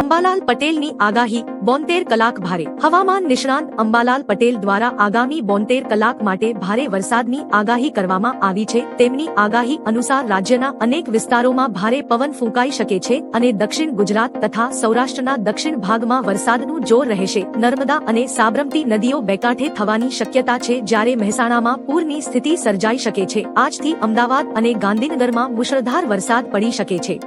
અંબાલાલ પટેલની આગાહી, બોતેર કલાક ભારે. હવામાન નિષ્ણાંત અંબાલાલ પટેલ દ્વારા આગામી બોતેર કલાક માટે ભારે વરસાદની આગાહી કરવામાં આવી છે. તેમની આગાહી અનુસાર રાજ્યના અનેક વિસ્તારોમાં ભારે પવન ફૂંકાઈ શકે છે અને દક્ષિણ ગુજરાત તથા સૌરાષ્ટ્રના દક્ષિણ ભાગમાં વરસાદનું જોર રહેશે. નર્મદા અને સાબરમતી નદીઓ બેકાંઠે થવાની શક્યતા છે જ્યારે મહેસાણામાં પૂરની સ્થિતિ સર્જાઈ શકે છે. આજથી અમદાવાદ અને ગાંધીનગરમાં મુશળધાર વરસાદ પડી શકે છે.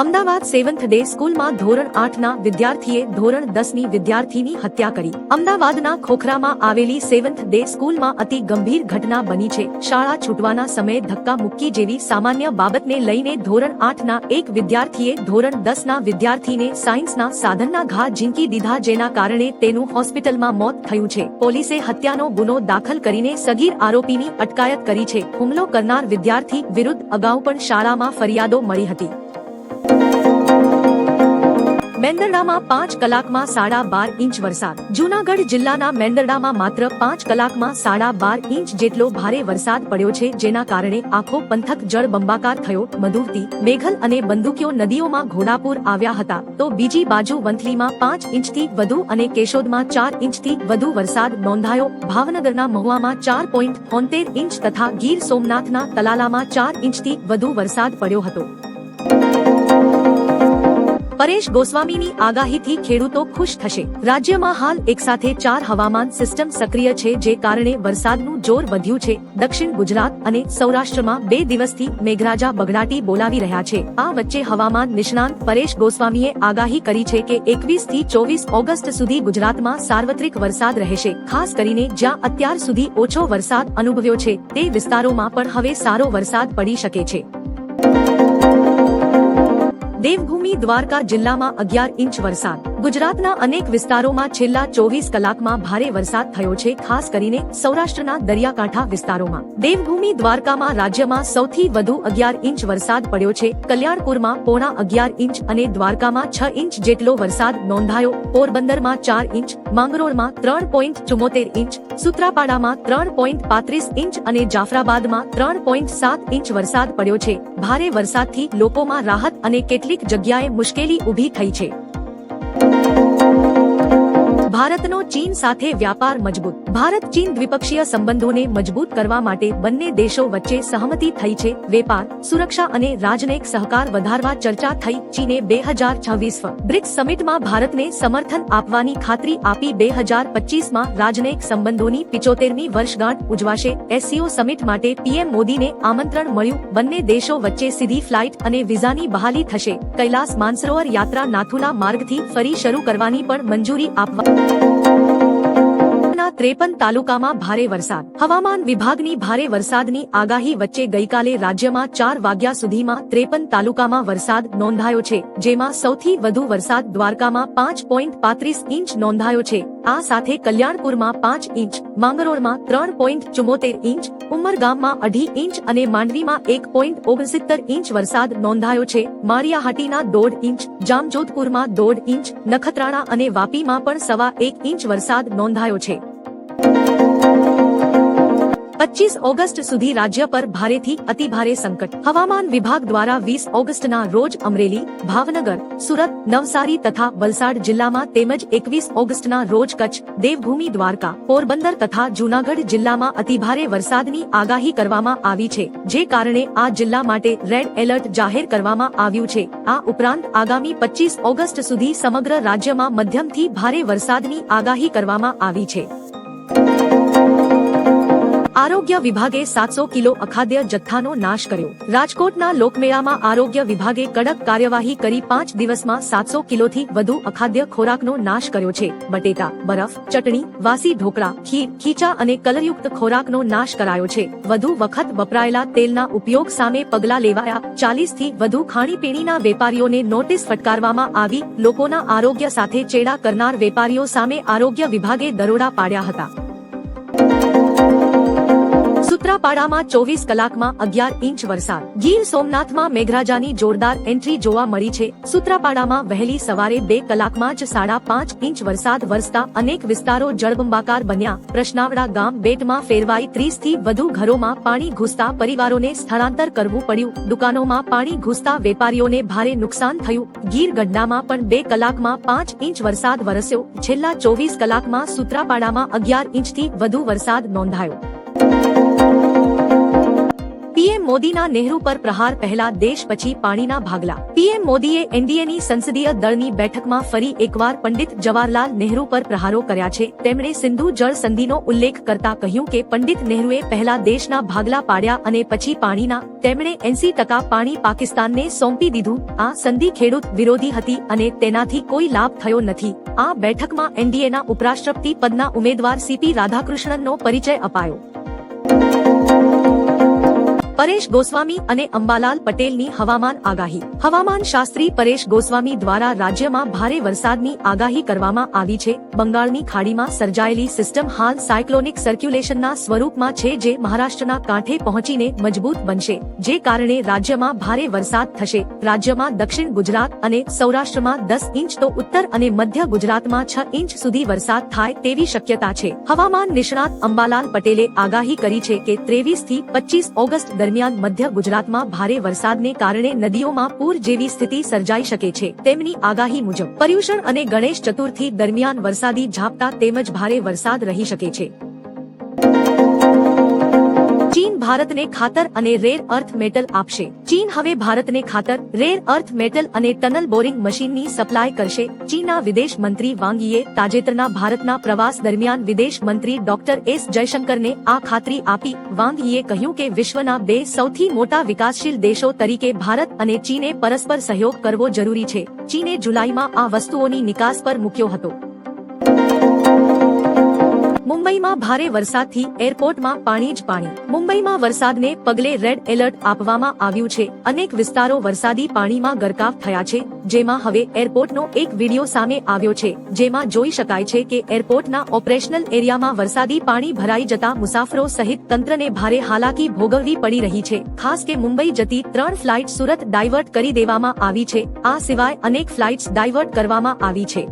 અમદાવાદ સેવન્થ ડે સ્કૂલમાં ધોરણ આઠના વિદ્યાર્થીએ ધોરણ દસની વિદ્યાર્થીની હત્યા કરી. અમદાવાદના ખોખરામાં આવેલી સેવન્થ ડે સ્કૂલમાં અતિ ગંભીર ઘટના બની છે. શાળા છૂટવાના સમયે ધક્કા મુક્કી જેવી સામાન્ય બાબતને લઈને ધોરણ આઠના એક વિદ્યાર્થીએ ધોરણ દસના વિદ્યાર્થીને સાયન્સના સાધનના ઘા ઝીંકી દીધા જેના કારણે તેનું હોસ્પિટલમાં મોત થયું છે. પોલીસે હત્યાનો ગુનો દાખલ કરીને સગીર આરોપીની અટકાયત કરી છે. હુમલો કરનાર વિદ્યાર્થી વિરુદ્ધ અગાઉ પણ શાળામાં ફરિયાદો મળી હતી. મેંદરડામાં પાંચ કલાકમાં સાડા બાર ઇંચ વરસાદ. જૂનાગઢ જિલ્લાના મેંદરડામાં માત્ર પાંચ કલાકમાં સાડા બાર ઇંચ જેટલો ભારે વરસાદ પડ્યો છે, જેના કારણે આખો પંથક જળબંબાકાર થયો. મધુરતી મેઘલ અને બંદૂકીઓ નદીઓમાં ઘોડાપુર આવ્યા હતા. તો બીજી બાજુ વંથલીમાં પાંચ ઇંચથી વધુ અને કેશોદમાં ચાર ઇંચથી વધુ વરસાદ નોંધાયો. ભાવનગરના મહુવામાં ચાર પોઈન્ટ ઇંચ તથા ગીર સોમનાથના તલાલામાં ચાર ઇંચથી વધુ વરસાદ પડ્યો હતો. પરેશ ગોસ્વામીની આગાહીથી ખેડૂતો ખુશ થશે. રાજ્યમાં હાલ એકસાથે ચાર હવામાન સિસ્ટમ સક્રિય છે જે કારણે વરસાદનું જોર વધ્યું છે. દક્ષિણ ગુજરાત અને સૌરાષ્ટ્રમાં બે દિવસથી મેઘરાજા બગડાટી બોલાવી રહ્યા છે. આ વચ્ચે હવામાન નિષ્ણાંત પરેશ ગોસ્વામીએ આગાહી કરી છે કે એકવીસથી ચોવીસ ઓગસ્ટ સુધી ગુજરાતમાં સાર્વત્રિક વરસાદ રહેશે. ખાસ કરીને જ્યાં અત્યાર સુધી ઓછો વરસાદ અનુભવ્યો છે, તે વિસ્તારોમાં પણ હવે સારો વરસાદ પડી શકે છે. દેવભૂમિ દ્વારકા જિલ્લામાં અગિયાર ઇંચ વરસાદ. ગુજરાતના અનેક વિસ્તારોમાં છેલ્લા ચોવીસ કલાકમાં ભારે વરસાદ થયો છે, ખાસ કરીને સૌરાષ્ટ્રના દરિયાકાંઠા વિસ્તારોમાં. દેવભૂમિ દ્વારકામાં રાજ્યમાં સૌથી વધુ અગિયાર ઇંચ વરસાદ પડ્યો છે. કલ્યાણપુરમાં પોણા અગિયાર ઇંચ અને દ્વારકામાં છ ઇંચ જેટલો વરસાદ નોંધાયો. પોરબંદરમાં ચાર ઇંચ, માંગરોળમાં ત્રણ પોઈન્ટ ચુમ્મોતેર ઇંચ, સુત્રાપાડામાં ત્રણ પોઈન્ટ પાંત્રીસ ઇંચ અને જાફરાબાદમાં ત્રણ પોઈન્ટ સાત ઇંચ વરસાદ પડ્યો છે. ભારે વરસાદથી લોકોમાં રાહત અને કેટલીક જગ્યાએ મુશ્કેલી ઊભી થઈ છે. ભારતનો ચીન સાથે વ્યાપાર મજબૂત. ભારત ચીન દ્વિપક્ષીય સંબંધોને મજબૂત કરવા માટે બંને દેશો વચ્ચે સહમતિ થઈ છે. વેપાર, સુરક્ષા અને રાજનૈતિક સહકાર વધારવા ચર્ચા થઈ ચીને બે હજાર છવ્વીસ બ્રિક્સ સમિટમાં ભારતને સમર્થન આપવાની ખાતરી આપી બે હજાર પચીસમાં રાજનૈતિક સંબંધોની પિચોતેરમી વર્ષગાંઠ ઉજવાશે. એસસીઓ સમિટ માટે પીએમ મોદીને આમંત્રણ મળ્યું. બંને દેશો વચ્ચે સીધી ફ્લાઇટ અને વિઝાની બહાલી થશે. કૈલાસ માનસરોવર યાત્રા નાથુલા માર્ગથી ફરી શરૂ કરવાની પણ મંજૂરી આપવા Bye. ત્રેપન તાલુકામાં ભારે વરસાદ. હવામાન વિભાગની ભારે વરસાદની આગાહી વચ્ચે ગઈકાલે રાજ્યમાં ચાર વાગ્યા સુધીમાં ત્રેપન તાલુકામાં વરસાદ નોંધાયો છે, જેમાં સૌથી વધુ વરસાદ દ્વારકામાં પાંચ પોઈન્ટ પાંત્રીસ ઇંચ નોંધાયો છે. આ સાથે કલ્યાણપુરમાં પાંચ ઇંચ, માંગરોળમાં ત્રણ પોઈન્ટ ચુમ્મોતેર ઇંચ, ઉમરગામમાં અઢી ઇંચ અને માંડવીમાં એક પોઈન્ટ ઓગણસિત્તેર ઇંચ વરસાદ નોંધાયો છે. મારિયાહાટીના દોઢ ઇંચ, જામજોધપુરમાં દોઢ ઇંચ, નખત્રાણા અને વાપીમાં પણ સવા એક ઇંચ વરસાદ નોંધાયો છે. પચીસ ઓગસ્ટ સુધી રાજ્ય પર ભારેથી અતિભારે સંકટ. હવામાન વિભાગ દ્વારા વીસ ઓગસ્ટના રોજ અમરેલી, ભાવનગર, સુરત, નવસારી તથા વલસાડ જિલ્લામાં તેમજ એકવીસ ઓગસ્ટના રોજ કચ્છ, દેવભૂમિ દ્વારકા, પોરબંદર તથા જૂનાગઢ જિલ્લામાં અતિભારે વરસાદની આગાહી કરવામાં આવી છે, જે કારણે આ જિલ્લા માટે રેડ એલર્ટ જાહેર કરવામાં આવ્યું છે. આ ઉપરાંત આગામી પચીસ ઓગસ્ટ સુધી સમગ્ર રાજ્યમાં મધ્યમથી ભારે વરસાદની આગાહી કરવામાં આવી છે. આરોગ્ય વિભાગે સાતસો કિલો અખાદ્ય જથ્થાનો નાશ કર્યો. રાજકોટના લોકમેળામાં આરોગ્ય વિભાગે કડક કાર્યવાહી કરી પાંચ દિવસમાં સાતસો કિલોથી વધુ અખાદ્ય ખોરાકનો નાશ કર્યો છે. બટેટા, બરફ, ચટણી, વાસી ઢોકળા, ખીર, ખીચા અને કલરયુક્ત ખોરાકનો નાશ કરાયો છે. વધુ વખત વપરાયેલા તેલના ઉપયોગ સામે પગલા લેવાયા. ચાલીસથી વધુ ખાણીપીણીના વેપારીઓને નોટિસ ફટકારવામાં આવી. લોકોના આરોગ્ય સાથે ચેડા કરનાર વેપારીઓ સામે આરોગ્ય વિભાગે દરોડા પાડ્યા હતા. સુત્રાપાડામાં ચોવીસ કલાકમાં અગિયાર ઇંચ વરસાદ. ગીર સોમનાથમાં મેઘરાજાની જોરદાર એન્ટ્રી જોવા મળી છે. સુત્રાપાડામાં વહેલી સવારે બે કલાકમાં જ સાડા પાંચ ઇંચ વરસાદ વરસતા અનેક વિસ્તારો જળબંબાકાર બન્યા. પ્રશ્નાવડા ગામ બેટમાં ફેરવાઈ ત્રીસથી વધુ ઘરોમાં પાણી ઘૂસતા પરિવારોને સ્થળાંતર કરવું પડ્યું. દુકાનોમાં પાણી ઘૂસતા વેપારીઓને ભારે નુકસાન થયું. ગીર ગઢડામાં પણ બે કલાકમાં પાંચ ઇંચ વરસાદ વરસ્યો. છેલ્લા ચોવીસ કલાકમાં સુત્રાપાડામાં અગિયાર ઇંચથી વધુ વરસાદ નોંધાયો. પીએમ મોદીના નેહરુ પર પ્રહાર પહેલા દેશ પછી પાણીના ભાગલા. પીએમ મોદીએ એનડીએની સંસદીય દળની બેઠકમાં ફરી એકવાર પંડિત જવાહરલાલ નેહરુ પર પ્રહારો કર્યા છે. તેમણે સિંધુ જળ સંધિનો ઉલ્લેખ કરતા કહ્યું કે પંડિત નહેરુએ પહેલા દેશના ભાગલા પાડ્યા અને પછી પાણીના. તેમણે એંસી ટકા પાણી પાકિસ્તાનને સોંપી દીધું. આ સંધિ ખેડૂત વિરોધી હતી અને તેનાથી કોઈ લાભ થયો નથી. આ બેઠકમાં એનડીએના ઉપરાષ્ટ્રપતિ પદના ઉમેદવાર સીપી રાધાકૃષ્ણનનો પરિચય અપાયો. પરેશ ગોસ્વામી અને અંબાલાલ પટેલની હવામાન આગાહી. હવામાન શાસ્ત્રી પરેશ ગોસ્વામી દ્વારા રાજ્યમાં ભારે વરસાદની આગાહી કરવામાં આવી છે. બંગાળની ખાડીમાં સર્જાયેલી સિસ્ટમ હાલ સાયક્લોનિક સર્ક્યુલેશનના સ્વરૂપમાં છે જે મહારાષ્ટ્રના કાંઠે પહોંચીને મજબૂત બનશે, જે કારણે રાજ્યમાં ભારે વરસાદ થશે. રાજ્યમાં દક્ષિણ ગુજરાત અને સૌરાષ્ટ્રમાં દસ ઇંચ તો ઉત્તર અને મધ્ય ગુજરાતમાં છ ઇંચ સુધી વરસાદ થાય તેવી શક્યતા છે. હવામાન નિષ્ણાત અંબાલાલ પટેલે આગાહી કરી છે કે ત્રેવીસથી પચીસ ઓગસ્ટ દરમિયાન મધ્ય ગુજરાતમાં ભારે વરસાદને કારણે નદીઓમાં પૂર જેવી સ્થિતિ સર્જાઈ શકે છે. તેમની આગાહી મુજબ, પર્યુષણ અને ગણેશ ચતુર્થી દરમિયાન વરસાદી ઝાપટા તેમજ ભારે વરસાદ રહી શકે છે. ચીન ભારતને ખાતર અને રેર અર્થ મેટલ આપશે. ચીન હવે ભારતને ખાતર, રેર અર્થ મેટલ અને ટનલ બોરિંગ મશીનની સપ્લાય કરશે. ચીનના વિદેશ મંત્રી વાંગીએ તાજેતરના ભારતના પ્રવાસ દરમિયાન વિદેશ મંત્રી ડોક્ટર એસ જયશંકરને આ ખાતરી આપી. વાંગીએ કહ્યું કે વિશ્વના બે સૌથી મોટા વિકાસશીલ દેશો તરીકે ભારત અને ચીને પરસ્પર સહયોગ કરવો જરૂરી છે. ચીને જુલાઈમાં આ વસ્તુઓની નિકાસ પર મૂક્યો હતો. મુંબઈમાં ભારે વરસાદથી એરપોર્ટમાં પાણી જ પાણી. મુંબઈમાં વરસાદને પગલે રેડ એલર્ટ આપવામાં આવ્યું છે. અનેક વિસ્તારો વરસાદી પાણીમાં ગરકાવ થયા છે. જેમાં હવે એરપોર્ટનો એક વિડિયો સામે આવ્યો છે. જેમાં જોઈ શકાય છે કે એરપોર્ટના ઓપરેશનલ એરિયામાં વરસાદી પાણી ભરાઈ જતા મુસાફરો સહિત તંત્રને ભારે હાલાકી ભોગવવી પડી રહી છે. ખાસ કે મુંબઈ જતી ત્રણ ફ્લાઇટ સુરત ડાયવર્ટ કરી દેવામાં આવી છે. આ સિવાય અનેક ફ્લાઇટ્સ ડાયવર્ટ કરવામાં આવી છે.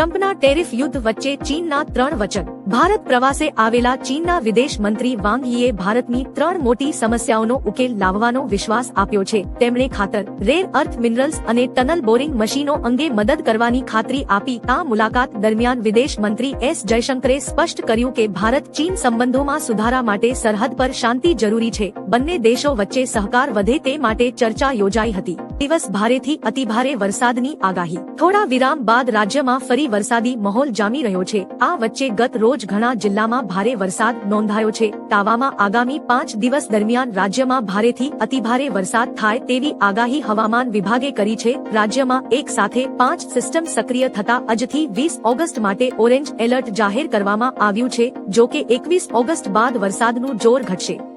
ટ્રમ્પના ટેરિફ યુદ્ધ વચ્ચે ચીનના ત્રણ વચન. ભારત પ્રવાસે આવેલા ચીનના વિદેશ મંત્રી વાંગ ભારતની ત્રણ મોટી સમસ્યાઓનો ઉકેલ લાવવાનો વિશ્વાસ આપ્યો છે. તેમણે ખાતર રેર અર્થ મિનરલ્સ અને ટનલ બોરિંગ મશીનો અંગે મદદ કરવાની ખાતરી આપી. આ મુલાકાત દરમિયાન વિદેશ મંત્રી એસ જયશંકરે સ્પષ્ટ કર્યું કે ભારત ચીન સંબંધોમાં સુધારા માટે સરહદ પર શાંતિ જરૂરી છે. બંને દેશો વચ્ચે સહકાર વધે તે માટે ચર્ચા યોજાઈ હતી. દિવસ ભારેથી અતિભારે વરસાદની આગાહી. થોડા વિરામ બાદ રાજ્યમાં ફરી વરસાદી માહોલ જામી રહ્યો છે. આ વચ્ચે ગત રોજ ઘણા જિલ્લામાં ભારે વરસાદ નોંધાયો છે. તાવામાં આગામી પાંચ દિવસ દરમિયાન રાજ્યમાં ભારેથી અતિભારે વરસાદ થાય તેવી આગાહી હવામાન વિભાગે કરી છે. રાજ્યમાં એક સાથે પાંચ સિસ્ટમ સક્રિય થતા આજથી વીસ ઓગસ્ટ માટે ઓરેન્જ એલર્ટ જાહેર કરવામાં આવ્યું છે, જો કે એકવીસ ઓગસ્ટ બાદ વરસાદનું જોર ઘટશે.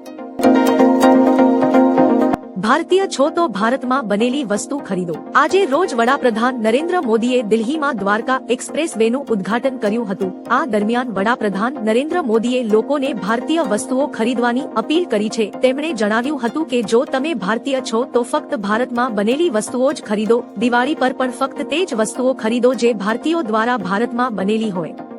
ભારતીય છો તો ભારતમાં બનેલી વસ્તુ ખરીદો. આજે રોજ વડાપ્રધાન નરેન્દ્ર મોદીએ દિલ્હીમાં દ્વારકા એક્સપ્રેસ વેનું ઉદ્ઘાટન કર્યું હતું. આ દરમિયાન વડાપ્રધાન નરેન્દ્ર મોદીએ લોકોને ભારતીય વસ્તુઓ ખરીદવાની અપીલ કરી છે. તેમણે જણાવ્યું હતું કે જો તમે ભારતીય છો તો ફક્ત ભારતમાં બનેલી વસ્તુઓ જ ખરીદો. દિવાળી પર પણ ફક્ત તે જ વસ્તુઓ ખરીદો જે ભારતીયો દ્વારા ભારતમાં બનેલી હોય.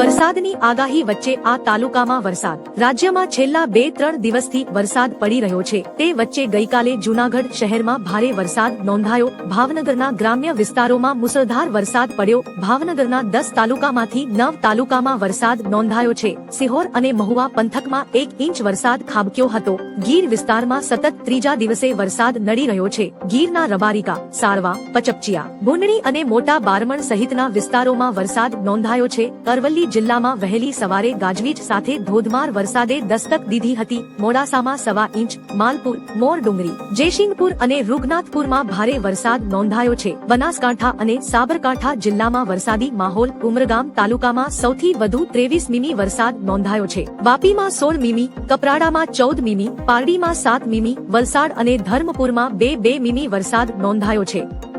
વરસાદની આગાહી વચ્ચે આ તાલુકામાં વરસાદ. રાજ્યમાં છેલ્લા બે ત્રણ દિવસથી વરસાદ પડી રહ્યો છે. તે વચ્ચે ગઈકાલે જૂનાગઢ શહેરમાં ભારે વરસાદ નોંધાયો. ભાવનગરના ગ્રામ્ય વિસ્તારોમાં મુસળધાર વરસાદ પડ્યો. ભાવનગરના દસ તાલુકામાંથી નવ તાલુકામાં વરસાદ નોંધાયો છે. સિહોર અને મહુવા પંથકમાં એક ઇંચ વરસાદ ખાબક્યો હતો. ગીર વિસ્તારમાં સતત ત્રીજા દિવસે વરસાદ નડી રહ્યો છે. ગીરના રબારિકા, સારવા, પચપચિયા, ભૂંડણી અને મોટા બારમણ સહિતના વિસ્તારોમાં વરસાદ નોંધાયો છે. અરવલ્લી જિલ્લામાં વહેલી સવારે ગાજવીજ સાથે ધોધમાર વરસાદે દસ્તક દીધી હતી. મોડાસામાં સવા ઇંચ, માલપુર, મોર ડુંગરી, જયસિંહપુર અને રૂગનાથપુરમાં ભારે વરસાદ નોંધાયો છે. બનાસકાંઠા અને સાબરકાંઠા જિલ્લામાં વરસાદી માહોલ ઉમરગામ તાલુકામાં સૌથી વધુ ત્રેવીસ મીમી વરસાદ નોંધાયો છે. વાપીમાં સોળ મીમી, કપરાડામાં ચૌદ મીમી, પારડીમાં સાત મીમી વલસાડ અને ધર્મપુરમાં બે બે મીમી વરસાદ નોંધાયો છે.